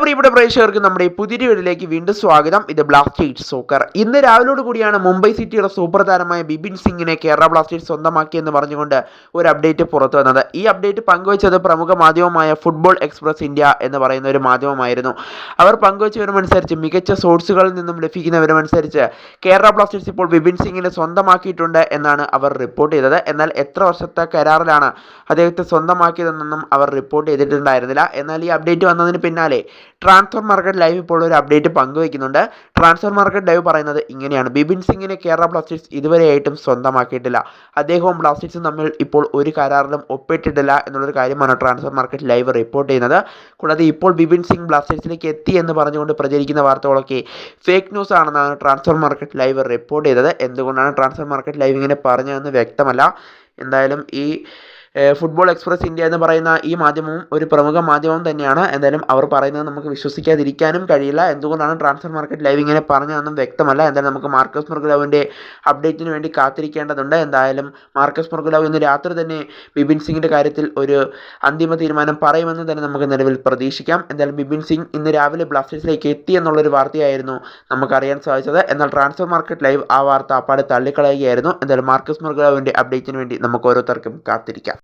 പ്രിയപ്പെട്ട പ്രേക്ഷകർക്ക് നമ്മുടെ പുതിയ വീഡിയോയിലേക്ക് വീണ്ടും സ്വാഗതം. ഇത് ബ്ലാസ്റ്റേഴ്സ് സോക്കർ ഇന്ന് രാവിലോട് കൂടിയാണ് മുംബൈ സിറ്റിയുടെ സൂപ്പർ താരമായ ബിപിൻ സിംഗിനെ കേരള ബ്ലാസ്റ്റേഴ്സ് സ്വന്തമാക്കിയെന്ന് പറഞ്ഞുകൊണ്ട് ഒരു അപ്ഡേറ്റ് പുറത്തു വന്നത്. ഈ അപ്ഡേറ്റ് പങ്കുവച്ചത് പ്രമുഖ മാധ്യമമായ ഫുട്ബോൾ എക്സ്പ്രസ് ഇന്ത്യ എന്ന് പറയുന്ന ഒരു മാധ്യമമായിരുന്നു. അവർ പങ്കുവച്ച വിവരമനുസരിച്ച് മികച്ച സോഴ്സുകളിൽ നിന്നും ലഭിക്കുന്ന വിവരമനുസരിച്ച് കേരള ബ്ലാസ്റ്റേഴ്സ് ഇപ്പോൾ ബിപിൻ സിംഗിനെ സ്വന്തമാക്കിയിട്ടുണ്ട് എന്നാണ് അവർ റിപ്പോർട്ട് ചെയ്തത്. എന്നാൽ എത്ര വർഷത്തെ കരാറിലാണ് അദ്ദേഹത്തെ സ്വന്തമാക്കിയതെന്നൊന്നും അവർ റിപ്പോർട്ട് ചെയ്തിട്ടുണ്ടായിരുന്നില്ല. എന്നാൽ ഈ അപ്ഡേറ്റ് വന്നതിന് പിന്നാലെ ട്രാൻസ്ഫർ മാർക്കറ്റ് ലൈവ് ഇപ്പോൾ ഒരു അപ്ഡേറ്റ് പങ്കുവയ്ക്കുന്നുണ്ട്. ട്രാൻസ്ഫർ മാർക്കറ്റ് ലൈവ് പറയുന്നത് ഇങ്ങനെയാണ്. ബിബിൻ സിംഗിനെ കേരള ബ്ലാസ്റ്റേഴ്സ് ഇതുവരെയായിട്ടും സ്വന്തമാക്കിയിട്ടില്ല. അദ്ദേഹവും ബ്ലാസ്റ്റേഴ്സും തമ്മിൽ ഇപ്പോൾ ഒരു കരാറിലും ഒപ്പിട്ടിട്ടില്ല എന്നുള്ളൊരു കാര്യമാണ് ട്രാൻസ്ഫർ മാർക്കറ്റ് ലൈവ് റിപ്പോർട്ട് ചെയ്യുന്നത്. കൂടാതെ ഇപ്പോൾ ബിബിൻ സിംഗ് ബ്ലാസ്റ്റേഴ്സിലേക്ക് എത്തി എന്ന് പറഞ്ഞുകൊണ്ട് പ്രചരിക്കുന്ന വാർത്തകളൊക്കെ ഫേക്ക് ന്യൂസ് ആണെന്നാണ് ട്രാൻസ്ഫർ മാർക്കറ്റ് ലൈവ് റിപ്പോർട്ട് ചെയ്തത്. എന്തുകൊണ്ടാണ് ട്രാൻസ്ഫർ മാർക്കറ്റ് ലൈവ് ഇങ്ങനെ പറഞ്ഞതെന്ന് വ്യക്തമല്ല. എന്തായാലും ഈ ഫുട്ബോൾ എക്സ്പ്രസ് ഇന്ത്യ എന്ന് പറയുന്ന ഈ മാധ്യമവും ഒരു പ്രമുഖ മാധ്യമം തന്നെയാണ്. എന്തായാലും അവർ പറയുന്നത് നമുക്ക് വിശ്വസിക്കാതിരിക്കാനും കഴിയില്ല. എന്തുകൊണ്ടാണ് ട്രാൻസ്ഫർ മാർക്കറ്റ് ലൈവ് ഇങ്ങനെ പറഞ്ഞതെന്നും വ്യക്തമല്ല. എന്തായാലും നമുക്ക് മാർക്കസ് മുർഗുലാവിന്റെ അപ്ഡേറ്റിന് വേണ്ടി കാത്തിരിക്കേണ്ടതുണ്ട്. എന്തായാലും മാർക്കസ് മുർഗുലാവ് ഇന്ന് രാത്രി തന്നെ ബിപിൻ സിംഗിന്റെ കാര്യത്തിൽ ഒരു അന്തിമ തീരുമാനം പറയുമെന്ന് തന്നെ നമുക്ക് നിലവിൽ പ്രതീക്ഷിക്കാം. എന്തായാലും ബിപിൻ സിംഗ് ഇന്ന് രാവിലെ ബ്ലാസ്റ്റേഴ്സിലേക്ക് എത്തി എന്നുള്ളൊരു വാർത്തയായിരുന്നു നമുക്കറിയാൻ സാധിച്ചത്. എന്നാൽ ട്രാൻസ്ഫർ മാർക്കറ്റ് ലൈവ് ആ വാർത്ത അപ്പാടെ തള്ളിക്കളയുകയായിരുന്നു. എന്തായാലും മാർക്കസ് മുർഗുലാവിന്റെ അപ്ഡേറ്റിന് വേണ്ടി നമുക്ക് ഓരോരുത്തർക്കും കാത്തിരിക്കാം.